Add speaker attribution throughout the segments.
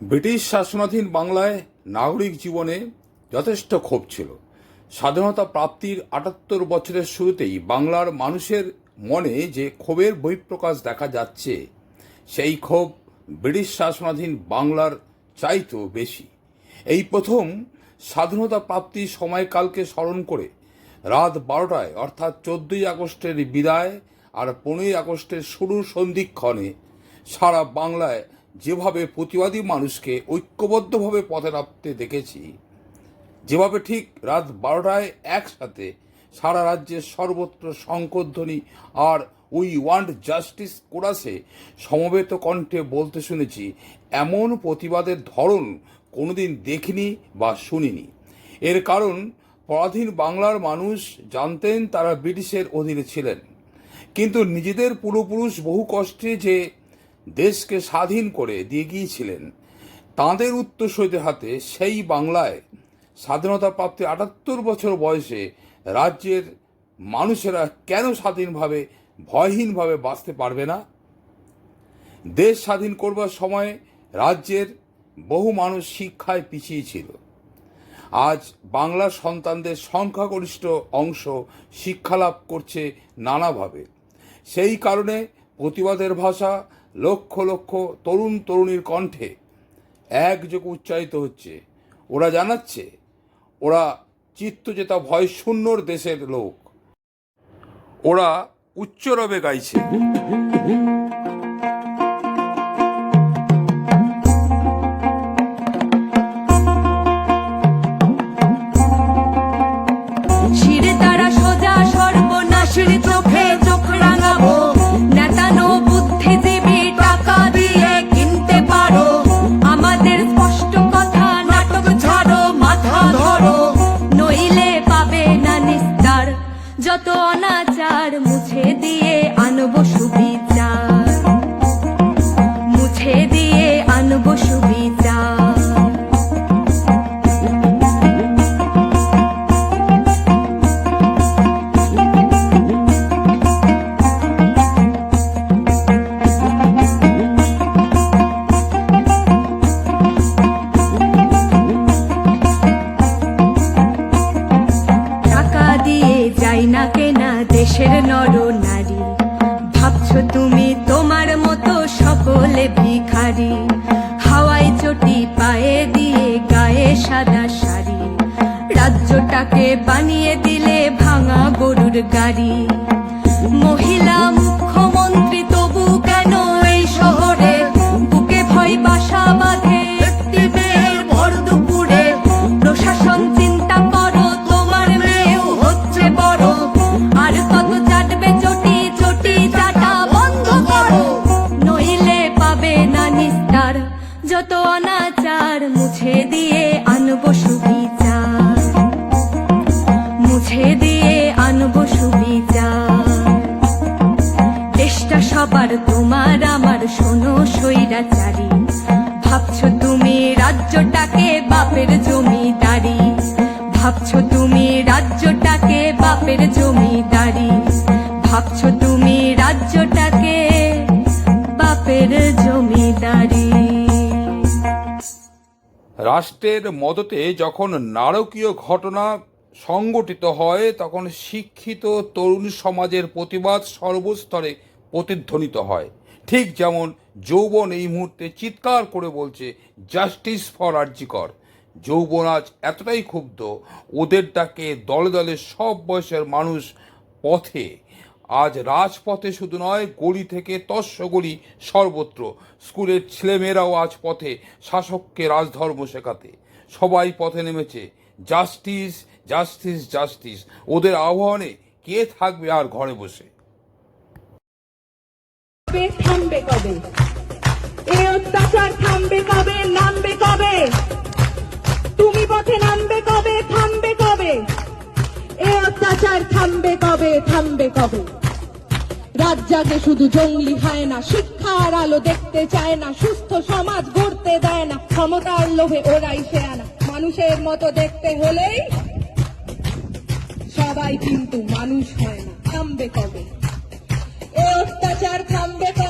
Speaker 1: British শাসনাধীন বাংলায় নাগরিক জীবনে যথেষ্ট ক্ষোভ ছিল। স্বাধীনতা প্রাপ্তির আটাত্তর বছরের শুরুতেই বাংলার মানুষের মনে যে ক্ষোভের বহিঃপ্রকাশ দেখা যাচ্ছে, সেই ক্ষোভ ব্রিটিশ শাসনাধীন বাংলার চাইতেও বেশি। এই প্রথম স্বাধীনতা প্রাপ্তির সময়কালকে স্মরণ করে রাত বারোটায়, অর্থাৎ চোদ্দই আগস্টের বিদায় আর পনেরোই আগস্টের শুরুর সন্ধিক্ষণে সারা বাংলায় যেভাবে প্রতিবাদী মানুষকে ঐক্যবদ্ধভাবে পথে নামতে দেখেছি, যেভাবে ঠিক রাত বারোটায় একসাথে সারা রাজ্যের সর্বত্র শঙ্করধ্বনি আর উই ওয়ান্ট জাস্টিস কোরাসে সমবেত কণ্ঠে বলতে শুনেছি, এমন প্রতিবাদের ধরন কোনোদিন দেখিনি বা শুনিনি। এর কারণ, পরাধীন বাংলার মানুষ জানতেন তারা ব্রিটিশের অধীনে ছিলেন। কিন্তু নিজেদের পূর্বপুরুষ বহু কষ্টে যে দেশকে স্বাধীন করে দিয়ে গিয়েছিলেন। তাঁদের উত্তরসূরিদের হাতে সেই বাংলায় স্বাধীনতা প্রাপ্তি আটাত্তর বছর বয়সে রাজ্যের মানুষেরা কেন স্বাধীনভাবে, ভয়হীনভাবে বাঁচতে পারবে না? দেশ স্বাধীন করবার সময় রাজ্যের বহু মানুষ শিক্ষায় পিছিয়ে ছিল। আজ বাংলা সন্তানদের সংখ্যাগরিষ্ঠ অংশ শিক্ষালাভ করছে নানাভাবে। সেই কারণে প্রতিবাদের ভাষা লক্ষ লক্ষ তরুণ তরুণীর কণ্ঠে একযোগে উচ্চারিত হচ্ছে। ওরা জানাচ্ছে, ওরা চিত্তজেতা ভয় শূন্যর দেশের লোক। ওরা উচ্চরবে গাইছে।
Speaker 2: যত অনাচার মুছে দিয়ে আনব সুবিচার রাজ্যটাকে বানিয়ে দিলে ভাঙা গরুর গাড়ি। মহিলা মুখ্যমন্ত্রী রাজ্যটাকে বাপের জমিদারি? ভাবছ তুমি রাজ্যটাকে বাপের জমিদারি? ভাবছ তুমি রাজ্যটাকে বাপের জমিদারি?
Speaker 1: রাষ্ট্রের মদতে যখন নারকীয় ঘটনা সংগঠিত হয়, তখন শিক্ষিত তরুণ সমাজের প্রতিবাদ সর্বস্তরে প্রতিধ্বনিত হয়। ঠিক যেমন যৌবন এই মুহূর্তে চিৎকার করে বলছে জাস্টিস ফর আর্জিকর যৌবন আজ এতটাই ক্ষুব্ধ, ওদের ডাকে দলে দলে সব বয়সের মানুষ পথে। আজ রাজপথে শুধু নয়, গলি থেকে তস্য গলি সর্বত্র। স্কুলের ছেলেমেয়েরাও আজ পথে, শাসককে রাজধর্ম শেখাতে। সবাই পথে নেমেছে জাস্টিস জাস্টিস জাস্টিস ওদের আহ্বানে কে থাকবে আর ঘরে বসে?
Speaker 3: কবে এই অত্যাচার থামবে কবে, নামবে কবে? তুমি পথে নামবে কবে, থামবে কবে? এই অত্যাচার থামবে কবে থামবে কবে? রাজ্জাকে শুধু জঙ্গলি হয় না, শিক্ষার আলো দেখতে চায় না, সুস্থ সমাজ গড়তে দেয় না, ক্ষমতার লোভে ওরাই সে আনা। মানুষের মতো দেখতে হলেই সবাই কিন্তু মানুষ হয় না, থামবে কবে? এ অত্যাচার থামবে কবে?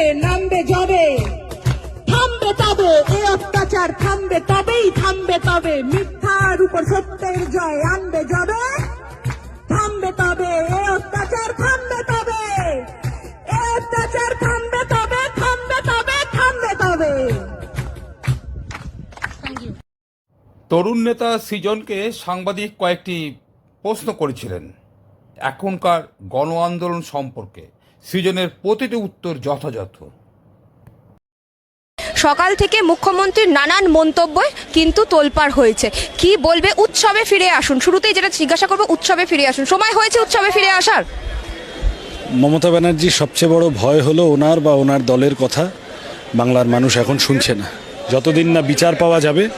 Speaker 3: পথের নামবে যাবে থামবে তবে এ অত্যাচার থামবে তবেই থামবে তবে। মিথ্যার উপর সত্যের জয় আনবে যাবে থামবে তবে এ অত্যাচার থামবে তবে। এ অত্যাচার থামবে তবে থামবে তবে থামবে তবে।
Speaker 1: তরুণ নেতা সৃজনকে সাংবাদিক কয়েকটি প্রশ্ন করেছিলেন। এখনকার গণ আন্দোলন সম্পর্কে। সৃজনের প্রতিটি উত্তর যথাযথ।
Speaker 4: সকাল থেকে মুখ্যমন্ত্রীর নানান মন্তব্য কিন্তু তোলপাড় হয়েছে। কি বলবে উৎসবে ফিরে আসুন। শুরুতেই যেটা জিজ্ঞাসা করব উৎসবে ফিরে আসুন। সময় হয়েছে উৎসবে ফিরে আসার?
Speaker 5: মমতা ব্যানার্জির সবচেয়ে বড় ভয় হলো ওনার বা ওনার দলের কথা। বাংলার মানুষ এখন শুনছে না। যতদিন না বিচার পাওয়া যাবে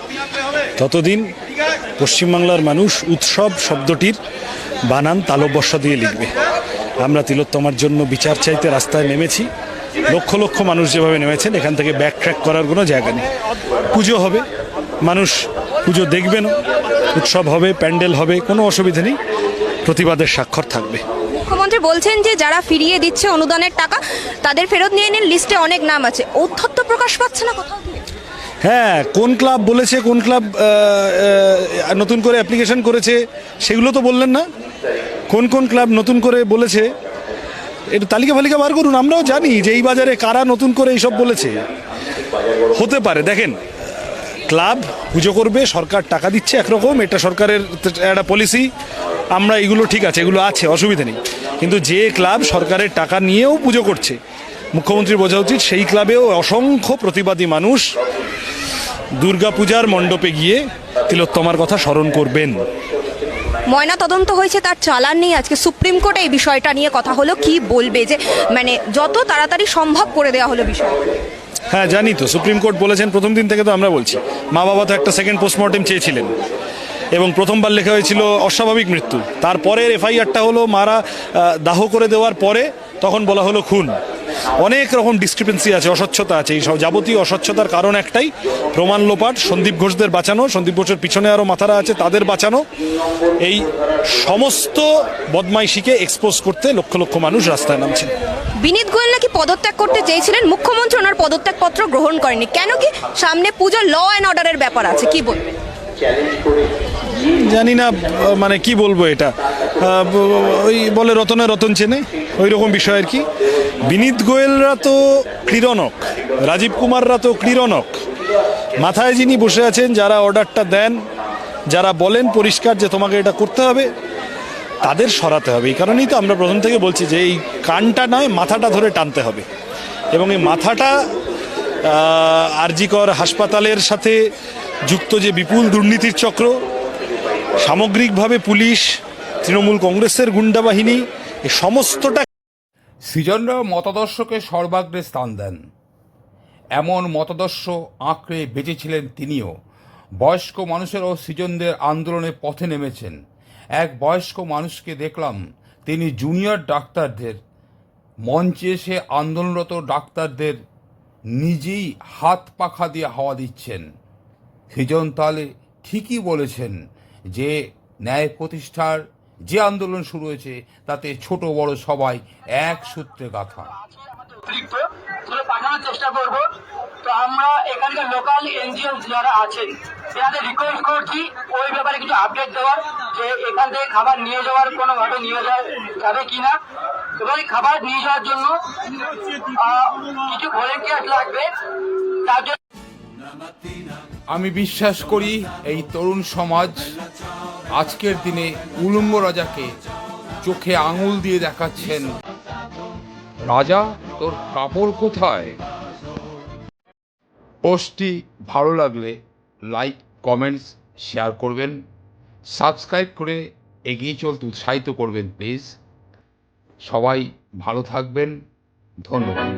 Speaker 5: ততদিন পশ্চিমবাংলার মানুষ উৎসব শব্দটির বানান তালব্যস্য দিয়ে লিখবে। আমরা তিলোত্তমার জন্য বিচার চাইতে রাস্তায় নেমেছি। লক্ষ লক্ষ মানুষ যেভাবে নেমেছেন এখান থেকে ব্যাক ট্র্যাক করার কোনো জায়গা নেই। পুজো হবে মানুষ পুজো দেখবেন উৎসব হবে প্যান্ডেল হবে কোনো অসুবিধা নেই প্রতিবাদের স্বাক্ষর থাকবে।
Speaker 4: মুখ্যমন্ত্রী বলছেন যে যারা ফিরিয়ে দিচ্ছে অনুদানের টাকা তাদের ফেরত নিয়ে নিন লিস্টে অনেক নাম আছে। ঔদ্ধত্য প্রকাশ পাচ্ছে না কোথাও
Speaker 5: হ্যাঁ কোন ক্লাব বলেছে কোন ক্লাব নতুন করে অ্যাপ্লিকেশন করেছে সেগুলো তো বললেন না। কোন কোন ক্লাব নতুন করে বলেছে? একটু তালিকা ফালিকা বার করুন, আমরাও জানি যে এই বাজারে কারা নতুন করে এইসব বলেছে। হতে পারে, দেখেন, ক্লাব পুজো করবে, সরকার টাকা দিচ্ছে একরকম, এটা সরকারের একটা পলিসি আমরা এগুলো ঠিক আছে, এগুলো আছে, অসুবিধা নেই। কিন্তু যে ক্লাব সরকারের টাকা নিয়েও পুজো করছে, মুখ্যমন্ত্রী বোঝা উচিত, সেই ক্লাবেও অসংখ্য প্রতিবাদী মানুষ দুর্গাপূজার মণ্ডপে গিয়ে তিলোত্তমার কথা স্মরণ করবেন।
Speaker 4: ময়না তদন্ত হয়েছে, তার চালান নেই। আজকে সুপ্রিম কোর্টে এই বিষয়টা নিয়ে কথা হলো। কি বলবে যে মানে যত তাড়াতাড়ি সম্ভব করে দেওয়া হলো বিষয়
Speaker 5: হ্যাঁ জানি তো। সুপ্রিম কোর্ট বলেছেন, প্রথম দিন থেকে তো আমরা বলছি। মা বাবা তো একটা সেকেন্ড পোস্টমর্টেম চেয়েছিলেন। এবং প্রথমবার লেখা হয়েছিল অস্বাভাবিক মৃত্যু। তারপরের এফআইআরটা হলো মারা দাহ করে দেওয়ার পরে তখন বলা হলো খুন। অনেক রকম ডিসক্রিপেন্সি আছে অস্বচ্ছতা আছে। এই সব যাবতীয় অস্বচ্ছতার কারণ একটাই প্রমাণ লোপাট সন্দীপ ঘোষদের বাঁচানো সন্দীপ ঘোষের পিছনে আরও মাথারা আছে তাদের বাঁচানো। এই সমস্ত বদমাইশিকে এক্সপোজ করতে লক্ষ লক্ষ মানুষ রাস্তায় নামছেন
Speaker 4: বিনীত গোয়েল নাকি পদত্যাগ করতে চেয়েছিলেন? মুখ্যমন্ত্রী ওনার পদত্যাগপত্র গ্রহণ করেনি কেন কি? সামনে পুজো ল অ্যান্ড অর্ডারের ব্যাপার আছে। কি বলবেন?
Speaker 5: জানি না মানে কি বলব এটা। ওই বলে রতনে রতন চেনে ওই রকম বিষয় আর কি। বিনীত গোয়েলরা তো ক্রীড়নক, রাজীব কুমাররা তো ক্রীড়নক। মাথায় যিনি বসে আছেন, যারা অর্ডারটা দেন, যারা বলেন পরিষ্কার যে তোমাকে এটা করতে হবে, তাদের সরাতে হবে। এই কারণেই তো আমরা প্রথম থেকে বলছি যে এই কানটা নয়, মাথাটা ধরে টানতে হবে। এবং এই মাথাটা আরজিকর হাসপাতালের সাথে যুক্ত যে বিপুল দুর্নীতির চক্র সামগ্রিকভাবে পুলিশ, তৃণমূল কংগ্রেসের গুন্ডা বাহিনী সমস্তটা
Speaker 1: সৃজনরা মতাদর্শকে সর্বাগ্রে স্থান দেন। এমন মতাদর্শ আঁকড়ে বেঁচেছিলেন তিনিও। বয়স্ক মানুষেরও সৃজনদের আন্দোলনে পথে নেমেছেন। এক বয়স্ক মানুষকে দেখলাম, তিনি জুনিয়র ডাক্তারদের মঞ্চে এসে আন্দোলনরত ডাক্তারদের নিজেই হাত পাখা দিয়ে হাওয়া দিচ্ছেন। সৃজন তাহলে ঠিকই বলেছেন যে ন্যায় প্রতিষ্ঠার যে আন্দোলন শুরু হয়েছে, তাতে ছোট বড় সবাই এক সূত্রে গাথা।
Speaker 6: পাঠানোর চেষ্টা করব। তো আমরা এখানকার লোকাল এনজিও যারা আছেন তাদের রিকোয়েস্ট করছি ওই ব্যাপারে কিছু আপডেট দেওয়ার, যে এখান থেকে খাবার নিয়ে যাওয়ার কোনো ভাবে নিয়ে যাওয়া যাবে কিনা। এবং খাবার নিয়ে যাওয়ার জন্য কিছু ভলেন্টিয়ার লাগবে। তার জন্য
Speaker 1: আমি বিশ্বাস করি এই তরুণ সমাজ আজকের দিনে উলঙ্গ রাজাকে চোখে আঙুল দিয়ে দেখাচ্ছেন। রাজা, তোর কাপড় কোথায়? পোস্টটি ভালো লাগলে লাইক, কমেন্টস, শেয়ার করবেন। সাবস্ক্রাইব করে এগিয়ে চলতে উৎসাহিত করবেন, প্লিজ। সবাই ভালো থাকবেন। ধন্যবাদ।